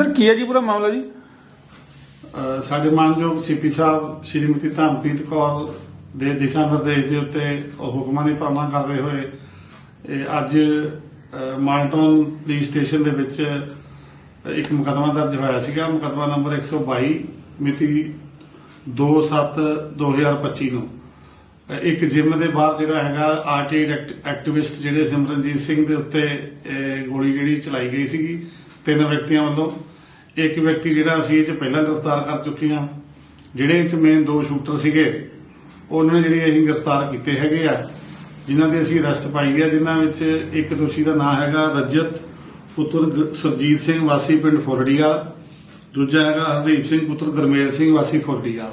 Sir ਕੀ ਹੈ ਜੀ ਪੂਰਾ ਮਾਮਲਾ ਜੀ? ਅ, ਸਾਡੇ ਮਾਨਯੋਗ ਸੀਪੀ ਸਾਹਿਬ ਸ਼੍ਰੀਮਤੀ ਧਰਮਪ੍ਰੀਤ ਕੌਰ ਦੇ ਦਿਸ਼ਾ ਨਿਰਦੇਸ਼ ਦੇ ਉੱਤੇ ਉਹ ਹੁਕਮਾਂ ਦੀ ਪਾਲਣਾ ਕਰਦੇ ਹੋਏ ਇਹ ਅੱਜ ਅ, ਮਾਲਟਨ ਪੁਲਿਸ ਸਟੇਸ਼ਨ ਦੇ ਵਿੱਚ ਇੱਕ ਮੁਕੱਦਮਾ ਦਰਜ ਹੋਇਆ ਸੀਗਾ। ਮੁਕੱਦਮਾ ਨੰਬਰ 122 ਮਿਤੀ 27/2025 ਨੂੰ। ਅ, ਇੱਕ ਜਿਮ ਦੇ ਬਾਹਰ ਜਿਹੜਾ ਹੈਗਾ ਆਰਟੀ ਐਕਟਿਵਿਸਟ ਜਿਹੜੇ ਸਿਮਰਨਜੀਤ ਸਿੰਘ ਦੇ ਉੱਤੇ ਅ, ਗੋਲੀ ਜਿਹੜੀ ਚਲਾਈ ਗਈ ਸੀਗੀ ਤਿੰਨ ਵਿਅਕਤੀਆਂ ਵੱਲੋਂ। ਇੱਕ ਵਿਅਕਤੀ ਜਿਹੜਾ ਅਸੀਂ ਇਹ ਚ ਪਹਿਲਾਂ ਗ੍ਰਿਫਤਾਰ ਕਰ ਚੁੱਕੇ ਹਾਂ, ਜਿਹੜੇ ਇਹ ਚ ਮੇਨ ਦੋ ਸ਼ੂਟਰ ਸੀਗੇ, ਉਹਨਾਂ ਨੇ ਜਿਹੜੇ ਅਸੀਂ ਗ੍ਰਿਫਤਾਰ ਕੀਤੇ ਹੈਗੇ ਆ, ਜਿਨ੍ਹਾਂ ਦੇ ਅਸੀਂ ਅਰੈਸਟ ਪਾਈ ਹੈ ਜਿਨ੍ਹਾਂ ਵਿੱਚ ਇੱਕ ਦੋਸ਼ੀ ਦਾ ਨਾਮ ਹੈਗਾ ਰਜਤ, ਪੁੱਤਰ ਗ- ਸੁਰਜੀਤ ਸਿੰਘ ਵਾਸੀ ਪਿੰਡ ਫੁਰੜੀਆ, ਦੂਜਾ ਹੈਗਾ ਹਰਦੀਪ ਸਿੰਘ, ਪੁੱਤਰ ਗਰਮੇਲ ਸਿੰਘ ਵਾਸੀ ਫੁਰੜੀਆ।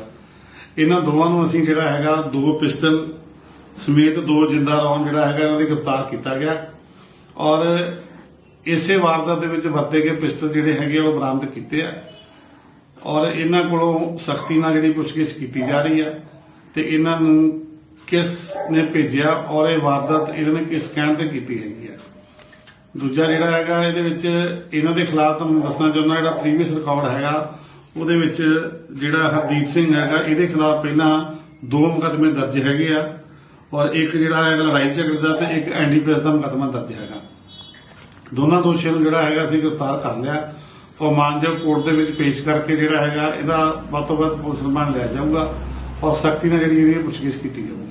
ਇਹਨਾਂ ਦੋਵਾਂ ਨੂੰ ਅਸੀਂ ਜਿਹੜਾ ਹੈਗਾ ਦੋ ਪਿਸਟਲ ਸਮੇਤ ਦੋ ਜਿੰਦਾ ਰੌਂਦ ਜਿਹੜਾ ਹੈਗਾ ਇਹਨਾਂ ਦੇ ਗ੍ਰਿਫਤਾਰ ਕੀਤਾ ਗਿਆ। ਔਰ ਇਸੇ ਵਾਰਦਾਤ ਦੇ ਵਿੱਚ ਵਰਤੇ ਗਏ ਪਿਸਟਲ ਜਿਹੜੇ ਹੈਗੇ ਆ, ਉਹ ਬਰਾਮਦ ਕੀਤੇ ਆ। ਔਰ ਇਹਨਾਂ ਕੋਲੋਂ ਸਖਤੀ ਨਾਲ ਜਿਹੜੀ ਪੁੱਛਗਿੱਛ ਕੀਤੀ ਜਾ ਰਹੀ ਹੈ ਤੇ ਇਹਨਾਂ ਨੂੰ ਕਿਸ ਨੇ ਭੇਜਿਆ ਔਰ ਇਹ ਵਾਰਦਾਤ ਇਹਨਾਂ ਨੇ ਕਿਸ ਕਹਿਣ ਤੇ ਕੀਤੀ ਹੈਗੀ ਹੈ ਦੂਜਾ ਜਿਹੜਾ ਹੈਗਾ, ਇਹਦੇ ਵਿੱਚ ਇਹਨਾਂ ਦੇ ਖਿਲਾਫ ਤੁਹਾਨੂੰ ਦੱਸਣਾ ਚਾਹੁੰਦਾ, ਜਿਹੜਾ ਪ੍ਰੀਵੀਅਸ ਰਿਕਾਰਡ ਹੈਗਾ, ਉਹਦੇ ਵਿੱਚ ਜਿਹੜਾ ਹਰਦੀਪ ਸਿੰਘ ਹੈਗਾ, ਇਹਦੇ ਖਿਲਾਫ ਪਹਿਲਾਂ ਦੋ ਮੁਕੱਦਮੇ ਦਰਜ ਹੈਗੇ ਆ। ਔਰ ਇੱਕ ਜਿਹੜਾ ਹੈਗਾ ਲੜਾਈ ਝਗੜੇ ਦਾ ਤੇ ਇੱਕ ਐਨਡੀਪੀਐਸ ਦਾ ਮੁਕੱਦਮਾ ਦਰਜ ਹੈਗਾ। ਦੋਨਾਂ ਦੋਸ਼ੀਆਂ ਨੂੰ ਜਿਹੜਾ ਹੈਗਾ ਅਸੀਂ ਗ੍ਰਿਫਤਾਰ ਕਰ ਲਿਆ। ਔਰ ਮਾਨਜੋ ਕੋਰਟ ਦੇ ਵਿੱਚ ਪੇਸ਼ ਕਰਕੇ ਜਿਹੜਾ ਹੈਗਾ, ਇਹਦਾ ਵੱਧ ਤੋਂ ਵੱਧ ਪੁਲਿਸ ਰਿਮਾਂਡ ਲਿਆ ਜਾਊਗਾ ਔਰ ਸਖਤੀ ਨਾਲ ਜਿਹੜੀ ਇਹਦੀ ਪੁੱਛਗਿੱਛ ਕੀਤੀ ਜਾਊਗੀ।